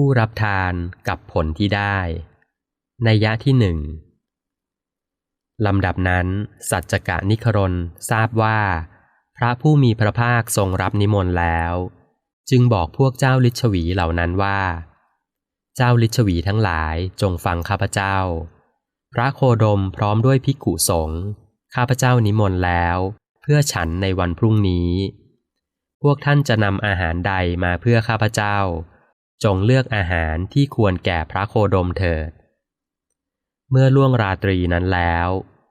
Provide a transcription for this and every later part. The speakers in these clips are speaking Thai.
ผู้รับทานกับผลที่ได้ในยะที่หนึ่งลำดับนั้น สัจจกะนิครนทราบว่า พระผู้มีพระภาคทรงรับนิมนต์แล้ว จึงบอกพวกเจ้าลิชวีเหล่านั้นว่า เจ้าลิชวีทั้งหลายจงฟังข้าพเจ้า พระโคดมพร้อมด้วยภิกขุสงฆ์ข้าพเจ้านิมนต์แล้ว เพื่อฉันในวันพรุ่งนี้ พวกท่านจะนำอาหารใดมาเพื่อข้าพเจ้า จงเลือกอาหารที่ควรแก่พระโคดมเถิด เมื่อล่วงราตรีนั้นแล้ว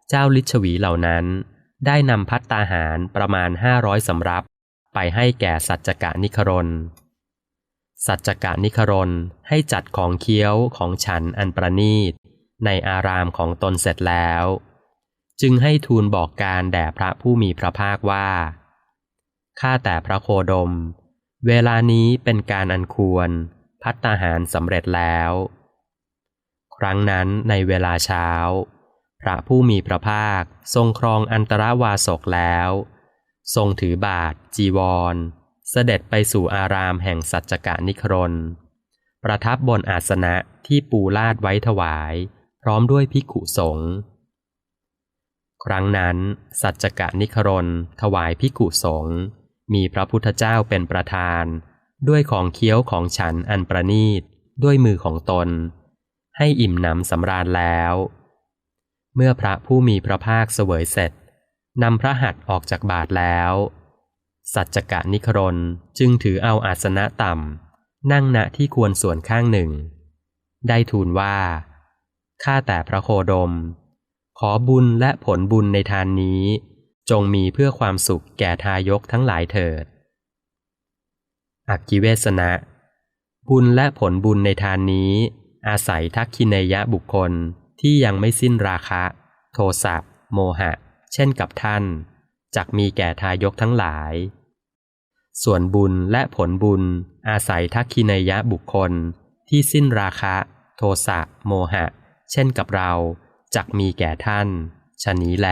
เจ้าลิชวีเหล่านั้นได้นำพัตตาหารประมาณห้าร้อยสำรับ ไปให้แก่สัจจกะนิครน สัจจกะนิครนให้จัดของเคี้ยวของฉันอันประนีต ในอารามของตนเสร็จแล้ว จึงให้ทูลบอกการแด่พระผู้มีพระภาคว่า ข้าแต่พระโคดม เวลานี้เป็นการอันควร พัตตาหารสำเร็จแล้ว ครั้งนั้นในเวลาเช้า พระผู้มีพระภาคทรงครองอันตรวาสกแล้ว ทรงถือบาท จีวร เสด็จไปสู่อารามแห่งสัจจกะนิครน ประทับบนอาสนะที่ปูลาดไว้ถวาย พร้อมด้วยภิกขุสงฆ์ครั้งนั้น สัจจกะนิครนถวายภิกขุสงฆ์ มีพระพุทธเจ้าเป็นประธาน ด้วยของเคี้ยวของฉันอันประนีต ด้วยมือของตน ให้อิ่มหนำสำราญแล้ว เมื่อพระผู้มีพระภาคเสวยเสร็จนำพระหัตถ์ออกจากบาทแล้ว สัจจกะนิครนจึงถือเอาอาสนะต่ำ นั่งณที่ควรส่วนข้างหนึ่ง ได้ทูลว่า ข้าแต่พระโคดม ขอบุญและผลบุญในทานนี้ จงมีเพื่อความสุขแก่ทายกทั้งหลายเถิด อักกิเวสนะ บุญและผลบุญในทานนี้ อาศัยทักขินยะบุคคลที่ยังไม่สิ้นราคะ โทสะโมหะ เช่นกับท่านจักมีแก่ทายกทั้งหลาย ส่วนบุญและผลบุญ อาศัยทักขินยะบุคคลที่สิ้นราคะ โทสะโมหะ เช่นกับเราจักมีแก่ท่านชะนี้แล